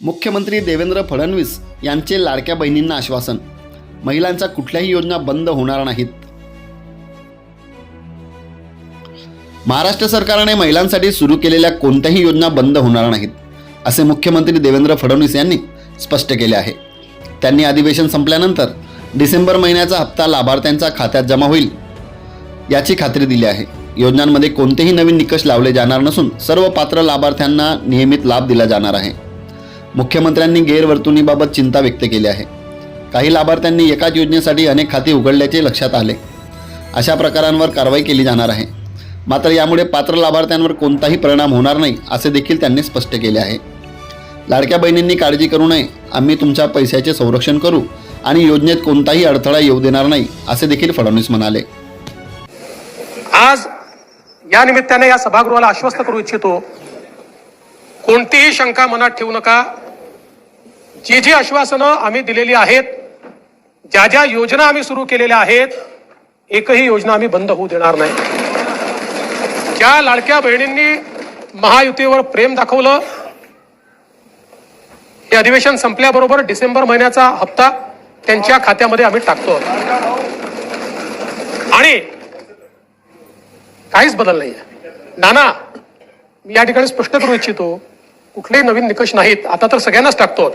मुख्यमंत्री देवेंद्र फडणवीस यांचे लाडक्या बहिणींना आश्वासन. महिलांच्या कुठल्याही योजना बंद होणार नाहीत. महाराष्ट्र सरकारने महिलांसाठी सुरू केलेल्या कोणत्याही योजना बंद होणार नाहीत असे मुख्यमंत्री देवेंद्र फडणवीस यांनी स्पष्ट केले आहे. त्यांनी अधिवेशन संपल्यानंतर डिसेंबर महिन्याचा हप्ता लाभार्थ्यांच्या खात्यात जमा होईल याची खात्री दिली आहे. योजनांमध्ये कोणतेही नवीन निकष लावले जाणार नसून सर्व पात्र लाभार्थ्यांना नियमित लाभ दिला जाणार आहे. मुख्यमंत्र्यांनी गैरवर्तणुकीबाबत चिंता व्यक्त केली आहे. काही लाभार्थ्यांनी एकाच योजनेसाठी अनेक खाती उघडल्याचे लक्षात आले. अशा प्रकारांवर कारवाई केली जाणार आहे. मात्र यामुळे पात्र लाभार्थ्यांवर कोणताही परिणाम होणार नाही असे देखील त्यांनी स्पष्ट केले आहे. लाडक्या बहिणींनी काळजी करू नये आम्ही तुमच्या पैशाचे संरक्षण करू आणि योजनेत कोणताही अडथळा येऊ देणार नाही असे देखील फडणवीस म्हणाले. आज या निमित्ताने या सभागृहाला आश्वस्त करू इच्छितो. कोणतीही शंका मनात ठेवू नका. जी जी आश्वासनं आम्ही दिलेली आहेत. ज्या ज्या योजना आम्ही सुरू केलेल्या आहेत एकही योजना आम्ही बंद होऊ देणार नाही. ज्या लाडक्या बहिणींनी महायुतीवर प्रेम दाखवलं हे अधिवेशन संपल्याबरोबर डिसेंबर महिन्याचा हप्ता त्यांच्या खात्यामध्ये आम्ही टाकतो. आणि काहीच बदल नाही नाना मी या ठिकाणी स्पष्ट करू इच्छितो कुठलेही नवीन निकष नाहीत. आता तर सगळ्यांनाच टाकतो.